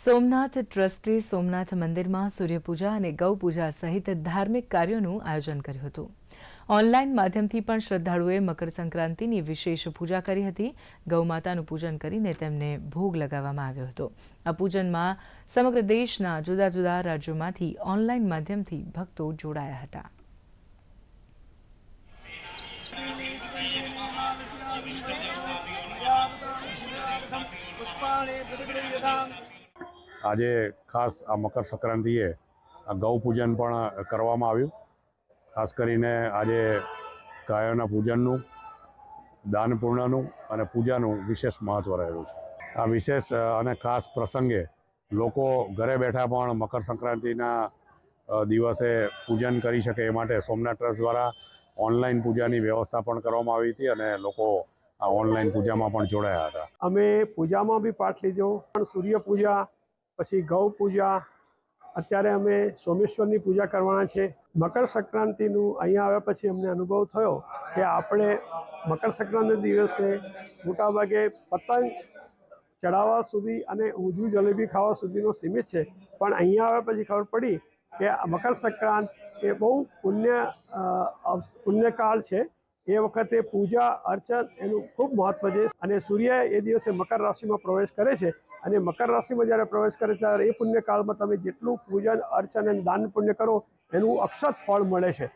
સોમનાથ ટ્રસ્ટે સોમનાથ મંદિરમાં સૂર્યપૂજા અને ગૌપૂજા સહિત ધાર્મિક કાર્યોનું આયોજન કર્યું હતું. ઓનલાઈન માધ્યમથી પણ શ્રદ્ધાળુઓએ મકર સંક્રાંતિની વિશેષ પૂજા કરી હતી. ગૌમાતાનું પૂજન કરીને તેમને ભોગ લગાવવામાં આવ્યો હતો. આ પૂજનમાં સમગ્ર દેશના જુદા જુદા રાજ્યોમાંથી ઓનલાઈન માધ્યમથી ભક્તો જોડાયા હતા. પુષ્પાણી આજે ખાસ આ મકર સંક્રાંતિએ આ ગૌ પૂજન પણ કરવામાં આવ્યું. ખાસ કરીને આજે ગાયોના પૂજનનું દાનપૂર્ણનું અને પૂજાનું વિશેષ મહત્ત્વ રહેલું છે. આ વિશેષ અને ખાસ પ્રસંગે લોકો ઘરે બેઠા પણ મકર સંક્રાંતિના દિવસે પૂજન કરી શકે એ માટે સોમનાથ ટ્રસ્ટ દ્વારા ઓનલાઈન પૂજાની વ્યવસ્થા પણ કરવામાં આવી હતી અને લોકો આ ઓનલાઈન પૂજામાં પણ જોડાયા હતા. અમે પૂજામાં બી પાઠ લીધો, પણ સૂર્ય પૂજા પછી ગૌ પૂજા. અત્યારે અમે સોમેશ્વરની પૂજા કરવાના છે. મકર સંક્રાંતિનું અહીંયા આવ્યા પછી અમને અનુભવ થયો કે આપણે મકર સંક્રાંતિ દિવસે મોટાભાગે પતંગ ચડાવવા સુધી અને ઊંધું જલેબી ખાવા સુધીનો સીમિત છે. પણ અહીંયા આવ્યા પછી ખબર પડી કે મકર સંક્રાંત એ બહુ પુણ્ય પુણ્યકાળ છે. એ વખતે પૂજા, અર્ચન એનું ખૂબ મહત્વ છે અને સૂર્ય એ દિવસે મકર રાશિમાં પ્રવેશ કરે છે અને મકર રાશિમાં જ્યારે પ્રવેશ કરે ત્યારે એ પુણ્યકાળમાં તમે જેટલું પૂજન, અર્ચન અને દાન પુણ્ય કરો, એનું અક્ષત ફળ મળે છે.